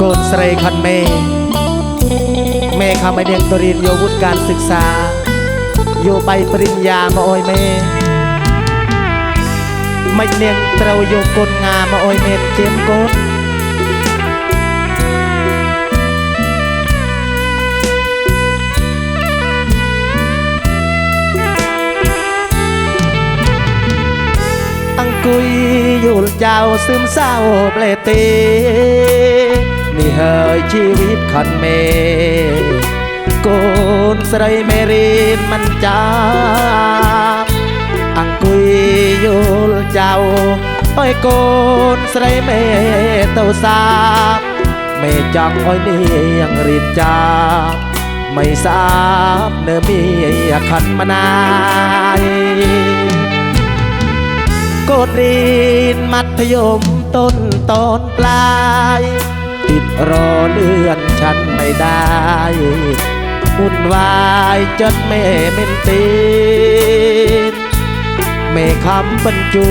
กนไลคอนเมเมคาไม่เดียงตรีโยวุฒิการศึกษา อยู่ใบปริญญามาอยเมไม่เนียงเตาโยกนงามาโอยเมเจมกนอังกุยยุลเจ้าซึมเศร้าเปลตีเฮยชีวิตคันเม โกนสไรเมรีมันจาอังกุยยูลเจ้าอ้อยโกนสไรเมเต้าสาบเมจังอ้อยนี่ยังรีบจาไม่ทราบเนื้อมีคันมานายกดรีนมัธยมต้นตอนปลายติดรอเลื่อนฉันไม่ได้หุ่นวายจนแม่เม็นตีนแม่คำบรรจู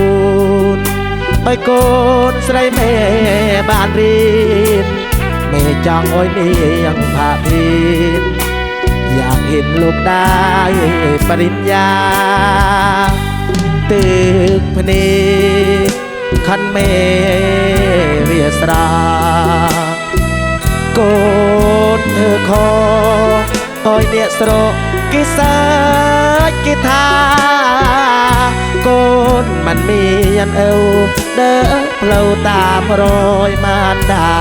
นปโกนใส่แม่บ้านรีนแม่จังอ้อยนี่ยังผาพีนอยากเห็นลูกได้ปริญญา ตึกพนีขันเมเวียสราខអើយអ្នកស្រកគេសាច់គេថា កូនមិនមានអើដើរផ្លូវតាមរយមាតា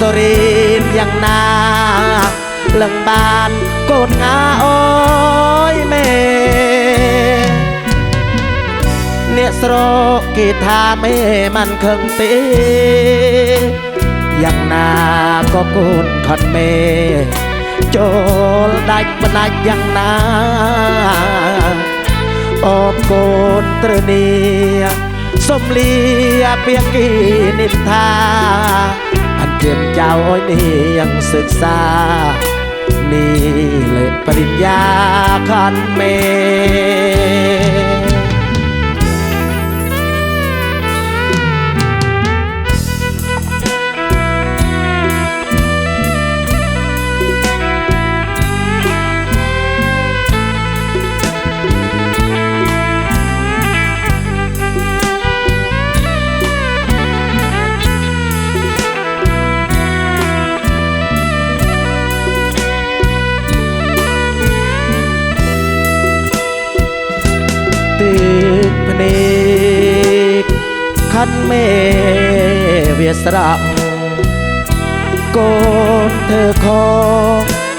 តរៀនយ៉ាងណាលឹងបានកូនងាអូយមេអ្នកស្រកគេថាមេមិនខឹងទេយ៉ាងណាក៏កូនខត់មេចូលដាច់ផ្ដាច់យ៉ាងណាអបកូនត្រនីសុំលាពាក្យគីនិថាអន្តៀមចៅអុយនាងសិក្សានេះលើបរិញ្ញាខនមេខាត់មេវាស្រាប់ កូនធ្វើខ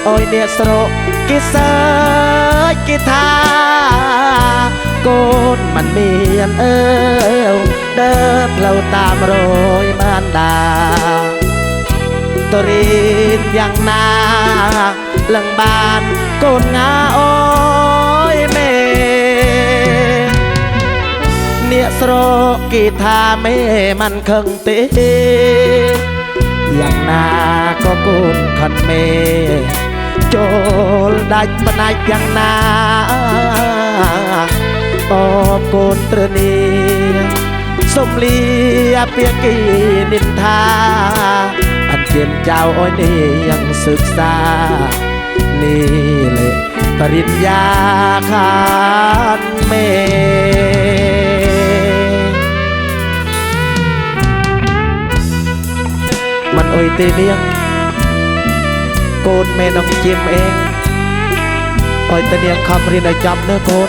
អោយអ្នកស្រុកគេសើចគេថា កូនមិនមានអើដើរផ្លូវតាមរយបានដាតរីនយ៉ាងណាលឹងបានកូនងាអូียสรกีทาเมมันคงเตอย่างนาก็กุนคันเม โจลได้ปนัยยังนาตอบกนตรนีสมเลียเปียกีนินทาอันเกียนเจ้าอ้อยนี่ยังศึกษานี่เลยปริญญาขาดเมមិនអុយទេនាងកូនមេដងជាមអេងអុយតែនាងខំរៀនឲ្យចប់ណាកូន